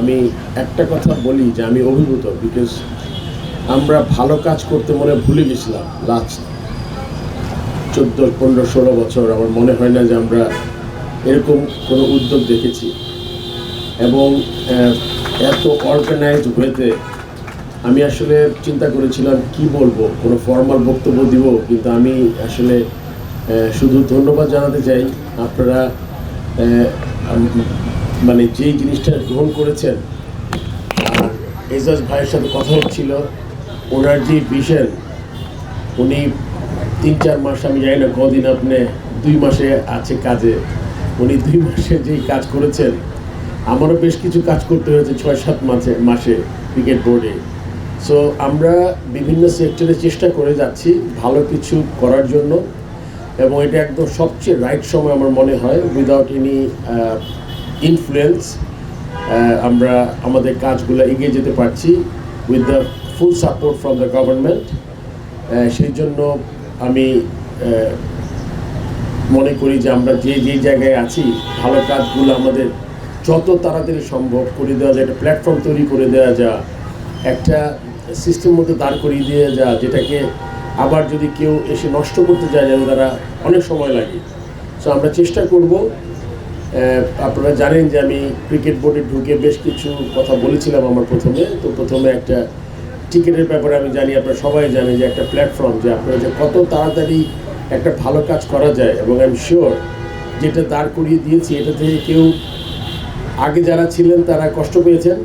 আমি একটা কথা বলি যে আমি অভিভূত বিকজ আমরা ভালো কাজ করতে মনে ভুলে গেছিলাম লাস্ট চোদ্দ, পনেরো, ষোলো বছর। আমার মনে হয় না যে আমরা এরকম কোনো উদ্যোগ দেখেছি। এবং এত অর্গানাইজড ওয়েতে আমি আসলে চিন্তা করেছিলাম কি বলব? কোনো ফর্মাল বক্তব্য দিব, কিন্তু আমি আসলে শুধু ধন্যবাদ জানাতে চাই। আপনারা মানে যেই জিনিসটা গ্রহণ করেছেন, আর এজাজ ভাইয়ের সাথে কথা হচ্ছিল, ওনার যে ভিশন উনি তিন চার মাস, আমি জানি না কদিন আপনি, দুই মাসে আছে কাজে, উনি দুই মাসে যেই কাজ করেছেন, আমারও বেশ কিছু কাজ করতে হয়েছে ছয় সাত মাসে মাসে ক্রিকেট বোর্ডে। সো আমরা বিভিন্ন সেক্টরে চেষ্টা করে যাচ্ছি ভালো কিছু করার জন্য, এবং এটা একদম সবচেয়ে রাইট সময় আমার মনে হয় উইদাউট এনি ইনফ্লুয়েন্স আমরা আমাদের কাজগুলো এগিয়ে যেতে পারছি with the full support from the government সেই জন্য আমি মনে করি যে আমরা যে যে জায়গায় আছি, ভালো কাজগুলো আমাদের যত তাড়াতাড়ি সম্ভব করে দেওয়া যায়, একটা প্ল্যাটফর্ম তৈরি করে দেওয়া যা, একটা সিস্টেম মধ্যে দাঁড় করিয়ে দেওয়া যা, যেটাকে আবার যদি কেউ এসে নষ্ট করতে যায় যেন তারা অনেক সময় লাগে। সো আমরা চেষ্টা করব আপনারা জানেন যে আমি ক্রিকেট বোর্ডে ঢুকে বেশ কিছু কথা বলেছিলাম আমার প্রথমে। তো প্রথমে একটা টিকিটের ব্যাপারে আমি জানি, আপনারা সবাই জানেন যে একটা প্ল্যাটফর্ম যে আপনারা যে কত তাড়াতাড়ি একটা ভালো কাজ করা যায়। এবং আই এম শিওর যেটা দাঁড় করিয়ে দিয়েছি, এটা থেকে কেউ আগে যারা ছিলেন তারা কষ্ট পেয়েছেন,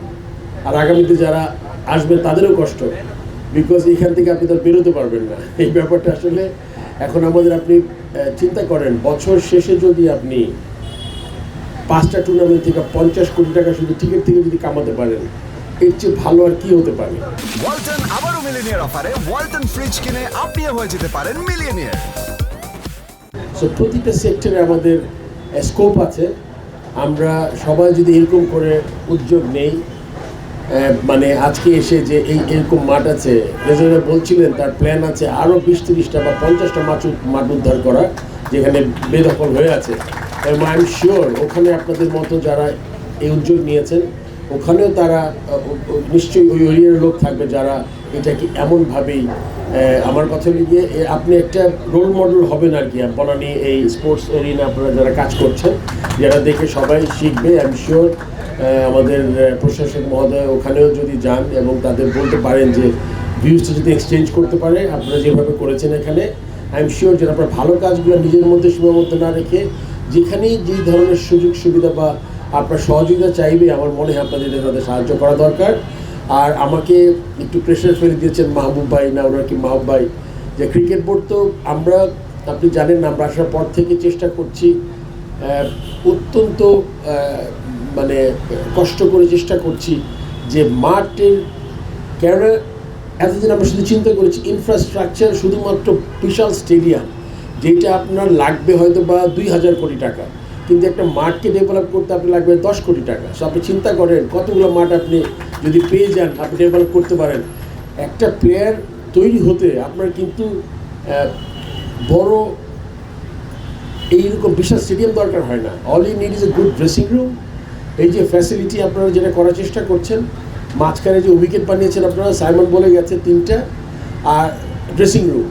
আর আগামীতে যারা আসবে তাদেরও কষ্ট। বিকজ এখান থেকে আপনি তো বেরোতে পারবেন না। এই ব্যাপারটা আসলে এখন আমাদের আপনি চিন্তা করেন, বছর শেষে যদি আপনি পাঁচটা টুর্নামেন্ট থেকে পঞ্চাশ কোটি টাকা শুধু টিকিট থেকে যদি কামাতে পারেন এর চেয়ে ভালো আর কি হতে পারে? ওয়ালটন আবারও মিলিনিয়ার অফারে ওয়ালটন ফ্রিজ কিনে আপনিও হয়ে যেতে পারেন মিলিয়নিয়ার সো প্রতিটা সেক্টরে আমাদের স্কোপ আছে। আমরা সবাই যদি এরকম করে উদ্যোগ নেই মানে আজকে এসে যে এই এরকম মাঠ আছে রেজারে বলছিলেন তার প্ল্যান আছে আরও বিশ তিরিশটা বা পঞ্চাশটা মাঠ মাঠ উদ্ধার করা যেখানে বেদখল হয়ে আছে। এবং আই এম শিওর ওখানে আপনাদের মতো যারা এই উদ্যোগ নিয়েছেন, ওখানেও তারা নিশ্চয়ই ওই এরিয়ার লোক থাকবে যারা এটাকে এমনভাবেই আমার কথা গিয়ে আপনি একটা রোল মডেল হবেন আর কি, বনানি এই স্পোর্টস এরিয়া আপনারা যারা কাজ করছেন, যারা দেখে সবাই শিখবে আই এম শিওর আমাদের প্রশাসক মহোদয় ওখানেও যদি যান এবং তাদের বলতে পারেন যে ভিউজটা যদি এক্সচেঞ্জ করতে পারে, আপনারা যেভাবে করেছেন এখানে আই এম শিওর যে আপনার ভালো কাজগুলো নিজের মধ্যে সীমাবদ্ধ না রেখে যেখানেই যে ধরনের সুযোগ সুবিধা বা আপনার সহযোগিতা চাইবে, আমার মনে হয় আপনাদের তাদের সাহায্য করা দরকার। আর আমাকে একটু প্রেশার ফেলে দিয়েছেন মাহবুব ভাই না ওরা কি মাহবুব ভাই। যে ক্রিকেট বোর্ড তো আমরা, আপনি জানেন না, আমরা আসার পর থেকে চেষ্টা করছি অত্যন্ত মানে কষ্ট করে চেষ্টা করছি যে মাঠের কেননা এতদিন আমরা শুধু চিন্তা করেছি ইনফ্রাস্ট্রাকচার শুধুমাত্র বিশাল স্টেডিয়াম যেটা আপনার লাগবে হয়তো বা দুই হাজার কোটি টাকা। কিন্তু একটা মাঠকে ডেভেলপ করতে আপনি লাগবে দশ কোটি টাকা। সো আপনি চিন্তা করেন, কতগুলো মাঠ আপনি যদি পেয়ে যান, আপনি ডেভেলপ করতে পারেন। একটা প্লেয়ার তৈরি হতে আপনার কিন্তু বড় এইরকম বিশাল স্টেডিয়াম দরকার হয় না। All you need is a good dressing room এই যে ফ্যাসিলিটি আপনারা যেটা করার চেষ্টা করছেন, মাঝখানে যে উইকেট বানিয়েছেন আপনারা সাইমন বলে গেছে তিনটা, আর ড্রেসিং রুম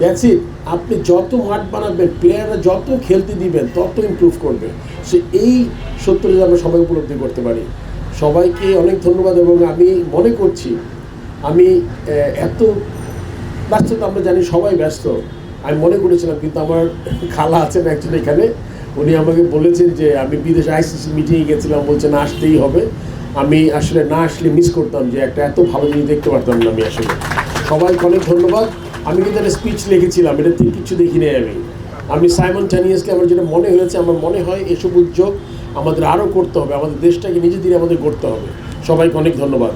দ্যাটস ইট আপনি যত মাঠ বানাবেন প্লেয়াররা যত খেলতে দিবেন, তত ইমপ্রুভ করবে। সে এই সত্য যদি আমরা সবাই উপলব্ধি করতে পারি। সবাইকে অনেক ধন্যবাদ এবং আমি মনে করছি, আমি এত ব্যস্ত তো আমরা জানি সবাই ব্যস্ত। আমি মনে করেছিলাম, কিন্তু আমার খালা আছেন একজন এখানে। উনি আমাকে বলেছেন যে, আমি বিদেশে আইসিসি মিটিংয়ে গেছিলাম বলছেন আসতেই হবে। আমি আসলে না আসলে মিস করতাম যে, একটা এত ভালো জিনিস দেখতে পারতাম না আমি আসলে। সবাইকে অনেক ধন্যবাদ। আমি কিন্তু একটা স্পিচ লিখেছিলাম, এটা থেকে কিছু দেখিনি আমি। আমি সাইমন টানিয়াসকে আমার যেটা মনে হয়েছে, আমার মনে হয় এসব উদ্যোগ আমাদের আরও করতে হবে, আমাদের দেশটাকে নিজেদের আমাদের করতে হবে। সবাইকে অনেক ধন্যবাদ।